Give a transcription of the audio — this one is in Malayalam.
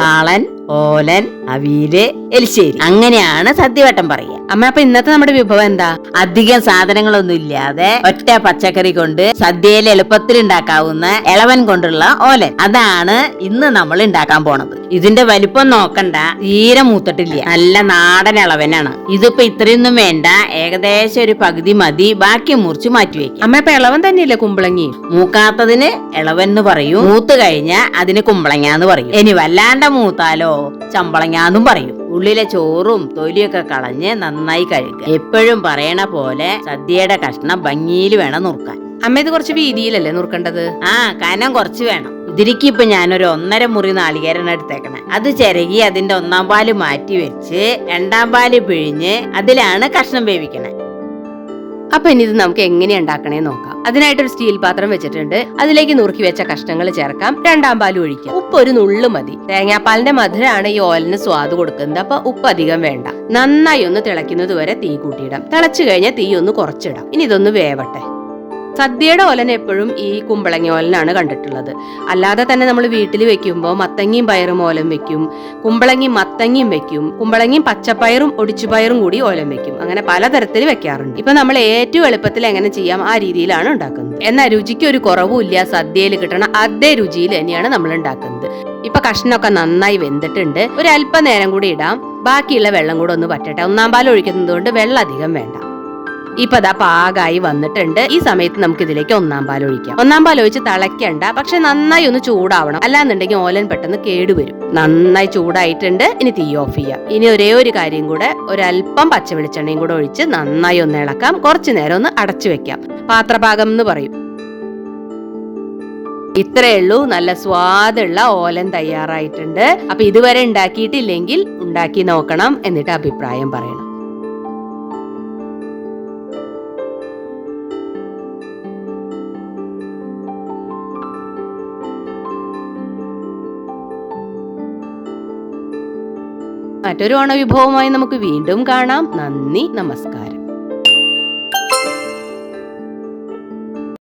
കാളൻ ഓലൻ അവിയൽ എലിശ്ശേരി. അങ്ങനെയാണ് സദ്യവട്ടം പറയുക. അമ്മ അപ്പൊ ഇന്നത്തെ നമ്മുടെ വിഭവം എന്താ? അധികം സാധനങ്ങളൊന്നും ഇല്ലാതെ ഒറ്റ പച്ചക്കറി കൊണ്ട് സദ്യയിൽ എളുപ്പത്തിൽ ഉണ്ടാക്കാവുന്ന ഇളവൻ കൊണ്ടുള്ള ഓലൻ. അതാണ് ഇന്ന് നമ്മൾ ഉണ്ടാക്കാൻ പോണത്. ഇതിന്റെ വലിപ്പം നോക്കണ്ട തീരെ മൂത്തിട്ടില്ല. നല്ല നാടൻ ഇളവനാണ് ഇതിപ്പോ ഇത്രയൊന്നും വേണ്ട ഏകദേശം ഒരു പകുതി മതി. ബാക്കി മുറിച്ച് മാറ്റി വെക്കാം അമ്മ ഇപ്പൊ ഇളവൻ തന്നെയല്ലേ കുമ്പളങ്ങി? മൂക്കാത്തതിന് ഇളവൻ എന്ന് പറയും. മൂത്ത് കഴിഞ്ഞാൽ അതിന് കുമ്പളങ്ങാന്ന് പറയും. ഇനി വല്ലാണ്ട മൂത്താലോ? ചമ്പളങ്ങാന്നും പറയും. ഉള്ളിലെ ചോറും തൊലിയൊക്കെ കളഞ്ഞ് നന്നായി കഴുകുക. എപ്പോഴും പറയണ പോലെ സദ്യയുടെ കഷ്ണം ഭംഗിയിൽ വേണം നുറുക്കാൻ. അമ്മ ഇത് കുറച്ച് വീതിയിലല്ലേ നുറുക്കേണ്ടത്? ആ കനം കുറച്ച് വേണം. ഇതിരിക്ക് ഇപ്പൊ ഞാനൊരു ഒന്നര മുറി നാളികേരാണ് എടുത്തേക്കണേ. അത് ചിരകി അതിന്റെ ഒന്നാം പാൽ മാറ്റി വെച്ച് രണ്ടാം പാൽ പിഴിഞ്ഞ് അതിലാണ് കഷ്ണം വേവിക്കണേ. അപ്പൊ ഇനി ഇത് നമുക്ക് എങ്ങനെ ഉണ്ടാക്കണേ നോക്കാം. അതിനായിട്ട് ഒരു സ്റ്റീൽ പാത്രം വെച്ചിട്ടുണ്ട്. അതിലേക്ക് നുറുക്കി വെച്ച കഷ്ണങ്ങൾ ചേർക്കാം. രണ്ടാം പാൽ ഒഴിക്കാം. ഉപ്പ് ഒരു നുള്ള് മതി. തേങ്ങാപ്പാലിന്റെ മധുരമാണ് ഈ ഓലിന് സ്വാദ് കൊടുക്കുന്നത്. അപ്പൊ ഉപ്പ് അധികം വേണ്ട. നന്നായി ഒന്ന് തിളയ്ക്കുന്നത് വരെ തീ കൂട്ടിയിടാം. തിളച്ചു കഴിഞ്ഞാൽ തീ ഒന്ന് കുറച്ചിടാം. ഇനി ഇതൊന്ന് വേവട്ടെ. സദ്യയുടെ ഓലൻ എപ്പോഴും ഈ കുമ്പളങ്ങ ഓലനാണ് കണ്ടിട്ടുള്ളത്. അല്ലാതെ തന്നെ നമ്മൾ വീട്ടിൽ വെക്കുമ്പോൾ മത്തങ്ങയും പയറും ഓലം വെക്കും കുമ്പളങ്ങയും മത്തങ്ങയും വെക്കും കുമ്പളങ്ങയും പച്ചപ്പയറും ഒടിച്ചുപയറും കൂടി ഓലം വെക്കും. അങ്ങനെ പലതരത്തിൽ വെക്കാറുണ്ട്. ഇപ്പൊ നമ്മൾ ഏറ്റവും എളുപ്പത്തിൽ എങ്ങനെ ചെയ്യാം ആ രീതിയിലാണ് ഉണ്ടാക്കുന്നത്. എന്നാൽ രുചിക്ക് ഒരു കുറവുമില്ല. സദ്യയിൽ കിട്ടണ അതേ രുചിയിൽ തന്നെയാണ് നമ്മൾ ഉണ്ടാക്കുന്നത്. ഇപ്പൊ കഷ്ണമൊക്കെ നന്നായി വെന്തിട്ടുണ്ട്. ഒരു അല്പനേരം കൂടി ഇടാം. ബാക്കിയുള്ള വെള്ളം കൂടെ ഒന്ന് പറ്റട്ടെ ഒന്നാം പാൽ ഒഴിക്കുന്നത് കൊണ്ട് വെള്ളം അധികം വേണ്ട. ഇപ്പൊ അതാ പാകായി വന്നിട്ടുണ്ട്. ഈ സമയത്ത് നമുക്ക് ഇതിലേക്ക് ഒന്നാം പാൽ ഒഴിക്കാം. ഒന്നാം പാൽ ഒഴിച്ച് തിളയ്ക്കണ്ട. പക്ഷെ നന്നായി ഒന്ന് ചൂടാവണം. അല്ലാന്നുണ്ടെങ്കിൽ ഓലൻ പെട്ടെന്ന് കേടുവരും നന്നായി ചൂടായിട്ടുണ്ട്. ഇനി തീ ഓഫ് ചെയ്യാം. ഇനി ഒരേ ഒരു കാര്യം കൂടെ ഒരല്പം പച്ച വെളിച്ചെണ്ണയും കൂടെ ഒഴിച്ച് നന്നായി ഒന്ന് ഇളക്കാം. കുറച്ചു നേരം ഒന്ന് അടച്ചു വെക്കാം. പാത്രഭാഗം എന്ന് പറയും. ഇത്രയേ ഉള്ളൂ. നല്ല സ്വാദുള്ള ഓലൻ തയ്യാറായിട്ടുണ്ട്. അപ്പൊ ഇതുവരെ ഉണ്ടാക്കിയിട്ടില്ലെങ്കിൽ ഉണ്ടാക്കി നോക്കണം എന്നിട്ട് അഭിപ്രായം പറയണം. മറ്റൊരു ഓണവിഭവമായി നമുക്ക് വീണ്ടും കാണാം. നന്ദി നമസ്കാരം.